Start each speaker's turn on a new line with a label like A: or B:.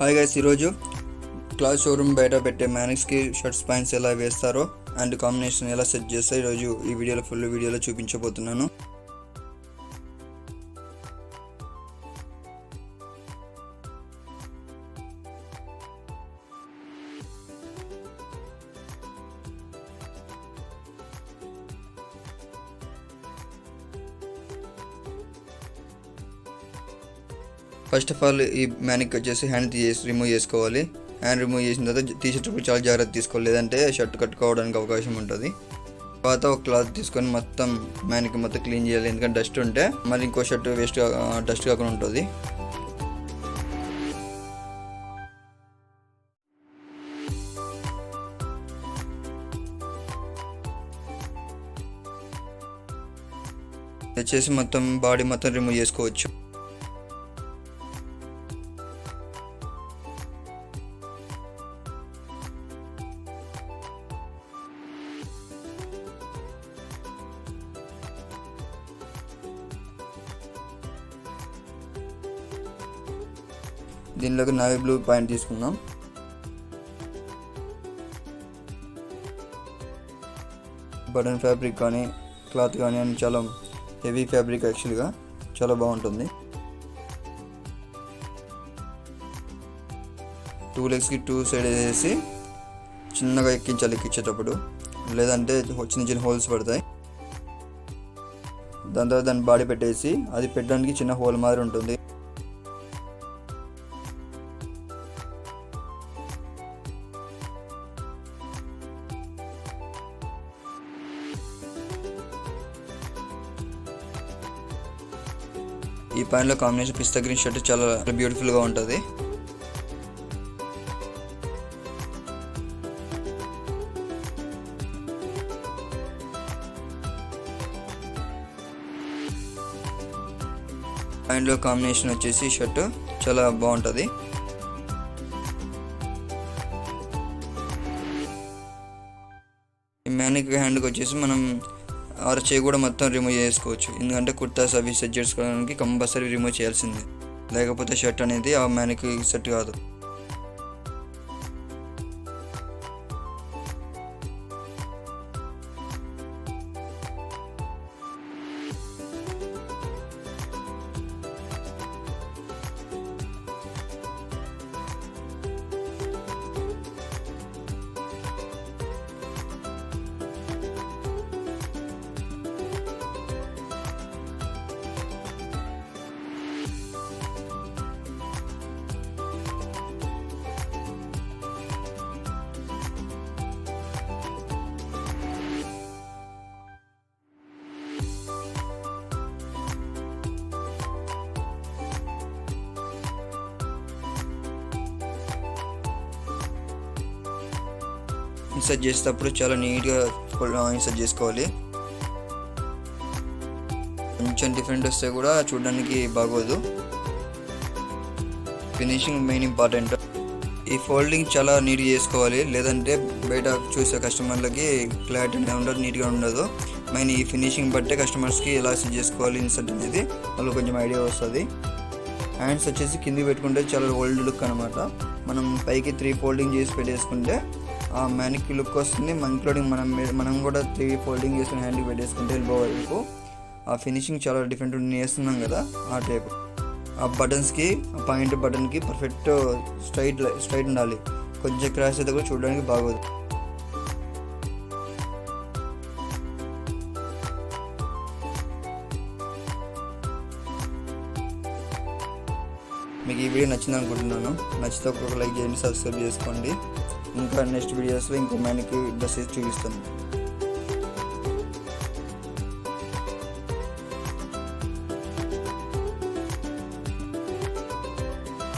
A: Hi guys ఈరోజు class showroom బయట పెట్టే మ్యానిక్స్కి షర్ట్స్ ప్యాంట్స్ ఎలా వేస్తారో అండ్ కాంబినేషన్ ఎలా సెట్ చేస్తారో ఈరోజు ఈ వీడియోలో ఫుల్ వీడియోలో చూపించబోతున్నాను. ఫస్ట్ ఆఫ్ ఆల్ ఈ మ్యానిక్ వచ్చేసి హ్యాండ్ తీసి రిమూవ్ చేసుకోవాలి. హ్యాండ్ రిమూవ్ చేసిన తర్వాత తీసేటప్పుడు చాలా జాగ్రత్త తీసుకోవాలి. లేదంటే షర్ట్ కట్టుకోవడానికి అవకాశం ఉంటుంది. తర్వాత ఒక క్లాత్ తీసుకొని మొత్తం మ్యానిక్ మొత్తం క్లీన్ చేయాలి. ఎందుకంటే డస్ట్ ఉంటే మళ్ళీ ఇంకో షర్ట్ వేస్ట్ డస్ట్ కాకుండా ఉంటుంది. వచ్చేసి మొత్తం బాడీ మొత్తం రిమూవ్ చేసుకోవచ్చు. దీనిలోకి నావీ బ్లూ పాయింట్ తీసుకుందాం. బటన్ ఫ్యాబ్రిక్ కానీ క్లాత్ కానీ అని చాలా హెవీ ఫ్యాబ్రిక్ యాక్చువల్గా చాలా బాగుంటుంది. టూ లెగ్స్కి టూ సైడ్ వేసేసి చిన్నగా ఎక్కించాలి ఎక్కించేటప్పుడు. లేదంటే చిన్న చిన్న హోల్స్ పడతాయి. దాని తర్వాత దాన్ని బాడీ పెట్టేసి అది పెట్టడానికి చిన్న హోల్ మాదిరి ఉంటుంది. ఈ ప్యాంట్లో కాంబినేషన్ పిస్తా గ్రీన్ షర్ట్ చాలా బ్యూటిఫుల్గా ఉంటుంది. ప్యాంట్లో కాంబినేషన్ వచ్చేసి షర్ట్ చాలా బాగుంటుంది. ఈ మ్యానిక్ హ్యాండ్కి వచ్చేసి మనం ఆర చేయి కూడా మొత్తం రిమూవ్ చేసుకోవచ్చు. ఎందుకంటే కుర్తాస్ అవి సెట్ చేసుకోవడానికి కంపల్సరీ రిమూవ్ చేయాల్సిందే. లేకపోతే షర్ట్ అనేది ఆ మ్యాన్కి సెట్ కాదు. ఇన్సర్ట్ చేసేటప్పుడు చాలా నీట్గా ఇన్సర్ట్ చేసుకోవాలి. కొంచెం డిఫరెంట్ వస్తే కూడా చూడడానికి బాగోదు. Finishing main important. ఈ ఫోల్డింగ్ చాలా నీట్గా చేసుకోవాలి. లేదంటే బయట చూసే కస్టమర్లకి క్లారిటీ ఉండదు నీట్గా ఉండదు. మెయిన్ ఈ ఫినిషింగ్ బట్టే కస్టమర్స్కి ఎలా సెట్ చేసుకోవాలి ఇన్సర్ట్ అనేది వాళ్ళు కొంచెం ఐడియా వస్తుంది. హ్యాండ్స్ వచ్చేసి కిందికి పెట్టుకుంటే చాలా ఓల్డ్ లుక్ అనమాట మనం పైకి త్రీ ఫోల్డింగ్ చేసి పెట్టేసుకుంటే ఆ లుక్ వస్తుంది. ఇంక్లూడింగ్ మనం మనం కూడా త్రీ ఫోల్డింగ్ చేసుకుని హ్యాండ్కి పెట్టేసుకుంటే వెళ్ళిపోవాలి వరకు ఆ ఫినిషింగ్ చాలా డిఫరెంట్ వేస్తున్నాం కదా ఆ టైప్ ఆ బటన్స్కి ఆ పాయింట్ బటన్కి పర్ఫెక్ట్ స్ట్రైట్ స్ట్రైట్ ఉండాలి. కొంచెం క్రాష్ అయితే కూడా చూడడానికి బాగోదు. మీకు ఈ వీడియో నచ్చింది అనుకుంటున్నాను నచ్చితే ఒక లైక్ చేయండి సబ్స్క్రైబ్ చేసుకోండి. ఇంకా నెక్స్ట్ వీడియోస్లో ఇంకో మ్యాన్కి డ్రెస్సెస్ చూపిస్తాను.